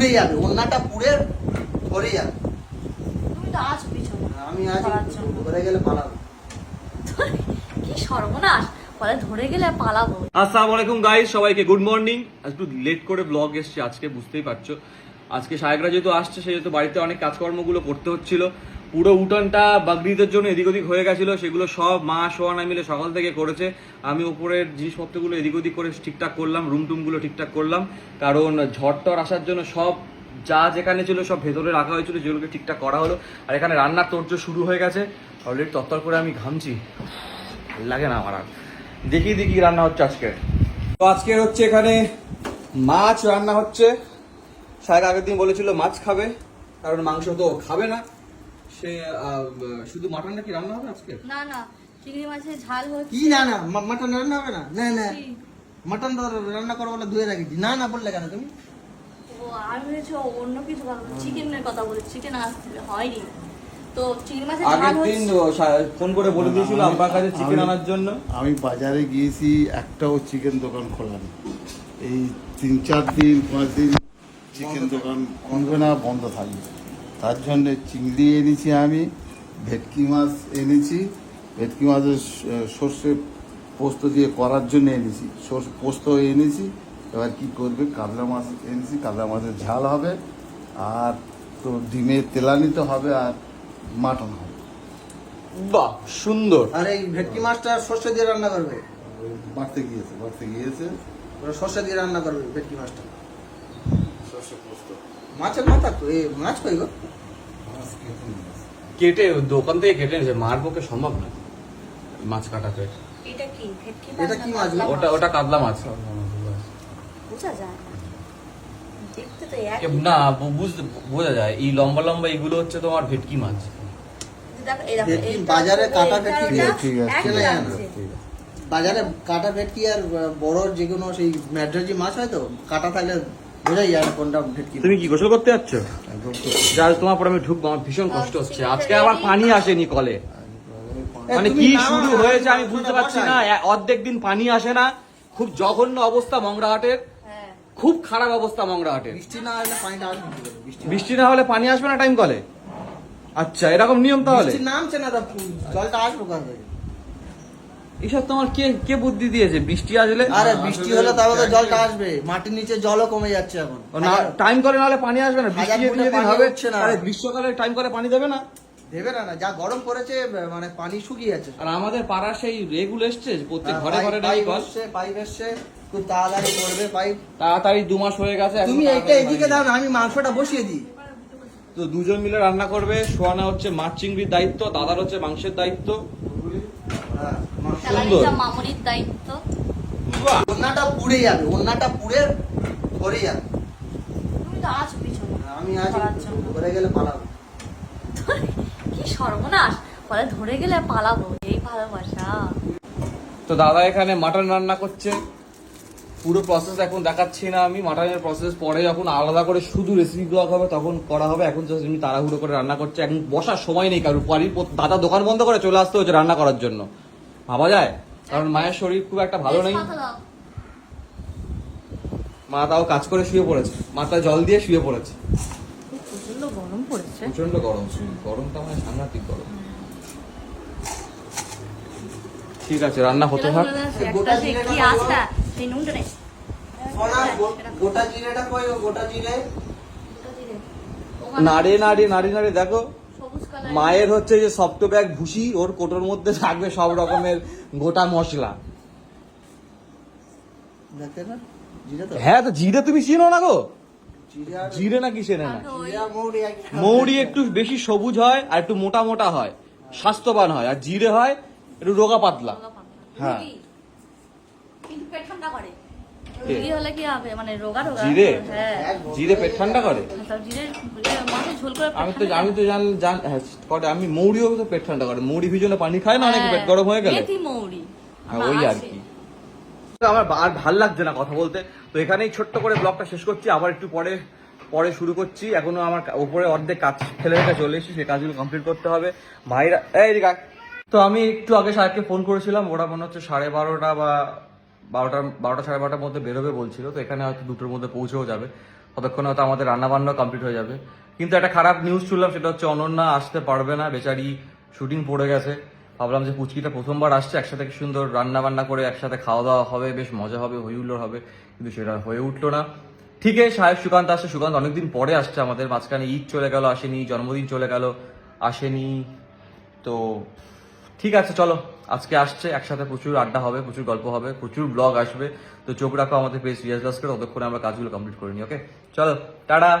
পুড়ে যাবে ওনাটা পুড়ে ধরে যাবে। তুমি তো আছো পিছনে। আমি আজ ধরে গেলে পালাবো। কি সর্বনাশ। বলে ধরে গেলে পালাবো। আসসালামু আলাইকুম গাইস সবাইকে গুড মর্নিং একটু লেট করে ব্লগ এসছে আজকে বুঝতেই পারছ। আজকে সাহেবরা যেহেতু আসছে সেহেতু বাড়িতে অনেক কাজকর্মগুলো করতে হচ্ছিল। পুরো উঠানটা বাগরিদের জন্য এদিক ওদিক হয়ে গেছিল, সেগুলো সব মা সোয়ানা মিলে সকাল থেকে করেছে। আমি উপরের জিনিসপত্রগুলো এদিক ওদিক করে ঠিকঠাক করলাম রুম টুমগুলো ঠিকঠাক করলাম, কারণ ঝড় টর আসার জন্য সব যা যেখানে ছিল সব ভেতরে রাখা হয়েছিল, যেগুলোকে ঠিকঠাক করা হলো। আর এখানে রান্নার তোর্য শুরু হয়ে গেছে। অলরেডি তত্তর করে আমি ঘামছি। ভালো লাগে না আমার আর। দেখি দেখি রান্না হচ্ছে আজকে। তো আজকে হচ্ছে এখানে মাছ রান্না হচ্ছে। সাহেব আগের দিন বলেছিল মাছ খাবে, কারণ মাংস তো খাবে না। সে শুধু মাটনটা কি রান্না হবে আজকে? না না চিংড়ি মাছের ঝাল হচ্ছে। কি না না মাটন রান্না হবে না? না না? মাটন তো রান্না করো বলে ধুয়ে রাখি না না বললে কেন তুমি? ও আর ভেবেছো অন্য কিছু কথা চিকেনের কথা বলে চিকেন আসতে হয়নি। তো চিংড়ি মাছের ঝাল আগের দিন হচ্ছে। ফোন করে বলে দিয়েছিল আমি- আব্বার কাছে চিকেন আনার জন্য। আমি বাজারে গিয়েছি একটাও চিকেন দোকান খোলা নেই এই তিন চার দিন পাঁচ দিন চিকেন দোকান কমবে না বন্ধ থাকবে। তার জন্য চিংড়ি এনেছি আমি ভেটকি মাছ এনেছি ভেটকি মাছের সর্ষে পোস্ত দিয়ে করার জন্য এনেছি সর্ষে পোস্ত এনেছি এবার কি করবে কাতলা মাছ এনেছি কাতলা মাছের ঝাল হবে আর তো ডিমের তেলানিতে হবে আর মাটন হবে। বাহ সুন্দর। আর এই ভেটকি মাছটা সর্ষে দিয়ে রান্না করবে? বাড়তে গিয়েছে বাড়তে গিয়েছে। ওরা সর্ষে দিয়ে রান্না করবে ভেটকি মাছটা। সর্ষে পোস্ত। মাছের মাথা তো এই মাছ কই গো? কেটে নিয়েছে। দোকান থেকে কেটে এনেছে মার পক্ষে সম্ভব না মাছ কাটাতে। এটা কি এটা কি মাছ? ওটা ওটা কাতলা মাছ। বোঝা যায় না। এ, বুঝতে বোঝা যায়। এই লম্বা লম্বা এগুলো হচ্ছে তোমার ভেটকি মাছ। বাজারে কাটা ভেটকি। ঠিক আছে বাজারে কাটা ভেটকি আর বড় যে কোনো সেই ম্যাড্রাজি মাছ হয় তো কাটা থাকলে বোঝাই যায় না কোনটা ভেটকি তুমি কি গোসল করতে যাচ্ছ? যা তোমার পর আমি ঢুকবো আমার ভীষণ কষ্ট হচ্ছে। আজকে আবার পানি আসেনি কলে। মানে কি শুরু হয়েছে আমি বুঝতে পারছি না। অর্ধেক দিন পানি আসে না। খুব জঘন্য অবস্থা মংরাহাটের। হ্যাঁ। খুব খারাপ অবস্থা মংরাহাটের। বৃষ্টি না হলে পানিটা আসবে বৃষ্টি বৃষ্টি না হলে পানি আসবে না টাইম কলে? আচ্ছা এরকম নিয়ম তাহলে? নামছে না জলটা আসবে কোথা থেকে? এসব তোমার কে কে বুদ্ধি দিয়েছে? বৃষ্টি আসলে? আরে বৃষ্টি হলে তবে তো জলটা আসবে। মাটির নিচে জলও কমে যাচ্ছে এখন। টাইম কলে নাহলে পানি আসবে না। বৃষ্টি যেদিন পানি হবে না। আরে গ্রীষ্মকালে টাইম করে পানি দেবে না? দেবে না না যা গরম পড়েছে মানে পানি শুকিয়ে যাচ্ছে। আর আমাদের পাড়ার সেই রেগুলো এসছে প্রত্যেক হ্যাঁ, ঘরে ঘরে নেই পাইপ কল এসছে পাইপ এসছে খুব তাড়াতাড়ি করবে পাইপ তাড়াতাড়ি দু মাস হয়ে গেছে তুমি এইটা তাড়াতাড়ি এদিকে। দাও আমি মাংসটা বসিয়ে দিই। তো দুজন মিলে রান্না করবে সোয়ানা হচ্ছে মাছ চিংড়ির দায়িত্ব দাদার হচ্ছে মাংসের দায়িত্ব। হ্যাঁ, দায়িত্ব। পুড়ে যাবে পুড়ে ধরে যাবে। তুমি তো আছো পিছনে। আমি আজ ধরে গেলে পালাবো। কি সর্বনাশ। ধরে গেলে পালাবো এই ভালোবাসা। তো দাদা এখানে মাটন রান্না করছে। পুরো প্রসেস এখন দেখাচ্ছি না আমি। মাটনের প্রসেস পরে যখন আলাদা করে শুধু রেসিপি ব্লগ হবে তখন করা হবে। এখন জাস্ট এমনি তাড়াহুড়ো করে রান্না করছে। এখন বসার সময় নেই কারোর। বাড়ির দাদা দোকান বন্ধ করে চলে আসতে হচ্ছে রান্না করার জন্য। ভাবা যায়? কারণ মায়ের শরীর খুব একটা ভালো নেই। মা তাও কাজ করে শুয়ে পড়েছে। মাথা জল দিয়ে শুয়ে পড়েছে। প্রচণ্ড গরম পড়েছে। প্রচণ্ড গরম গরমটা মানে সাংঘাতিক গরম। ঠিক আছে রান্না হতে থাক। গোটা একটা কি দাও। সেই নুনটা নেই। গোটা জিরেটা কই? গোটা জিরে? নাড়ে নাড়ে নাড়ে নাড়ে দেখো। মায়ের হচ্ছে যে সপ্ত ব্যাগ ভুসি ওর কোটোর মধ্যে থাকবে সব রকমের গোটা মশলা। দেখতে না? জিরে তো? হ্যাঁ তো জিরে তুমি চিনো না গো? জিরে নাকি চেনে না? মৌরি একটু বেশি সবুজ হয় আর একটু মোটা মোটা হয়। স্বাস্থ্যবান হয়। আর জিরে হয় একটু রোগা পাতলা। হ্যাঁ। কিন্তু পেট ঠান্ডা করে। কে? রুগী হলে কি হবে? মানে রোগা রোগা। জিরে? হ্যাঁ। জিরে পেট ঠান্ডা করে? জিরে করে আমি তো আমি তো জান জান হ্যাঁ, করে আমি মৌরিও তো পেট ঠান্ডা করে। মৌরি ভিজনে পানি খায় না অনেক হ্যাঁ, পেট গরম হয়ে গেলে? মৌরি। হ্যাঁ, ওই আর কি। আমার আর ভালো লাগছে না কথা বলতে। তো এখানেই ছোট্ট করে ব্লগটা শেষ করছি। আবার একটু পরে পরে শুরু করছি। এখনও আমার উপরে অর্ধেক কাজ ফেলে রেখে চলে এসেছি সেই কাজগুলো কমপ্লিট করতে হবে। ভাইরা এই আয়। তো আমি একটু আগে সাহেবকে ফোন করেছিলাম। ওরা মনে হচ্ছে সাড়ে বারোটা বা বারোটা বারোটা সাড়ে বারোটার মধ্যে বেরোবে বলছিল। তো এখানে হয়তো দুটোর মধ্যে পৌঁছেও যাবে। ততক্ষণে হয়তো আমাদের রান্নাবান্না কমপ্লিট হয়ে যাবে। কিন্তু একটা খারাপ নিউজ শুনলাম, সেটা হচ্ছে অনন্যা আসতে পারবে না, বেচারি শুটিং পড়ে গেছে। ভাবলাম যে পুচকিটা প্রথমবার আসছে, একসাথে কি সুন্দর রান্না বান্না করে একসাথে খাওয়া দাওয়া হবে, বেশ মজা হবে, হই হুল্লোড় হবে, কিন্তু সেটা হয়ে উঠল না। ঠিক আছে সাহেব সুকান্ত আসছে, সুকান্ত অনেকদিন পরে আসছে আমাদের, মাঝখানে ঈদ চলে গেল, আসেনি, জন্মদিন চলে গেল, আসেনি। তো ঠিক আছে, চলো, আজকে আসছে, একসাথে প্রচুর আড্ডা হবে, প্রচুর গল্প হবে, প্রচুর ব্লগ আসবে। তো চোখ রাখো আমাদের পেজ রিয়াজ দাসকে ততক্ষণে আমরা কাজগুলো কমপ্লিট করে নিই ওকে চলো, টাটা!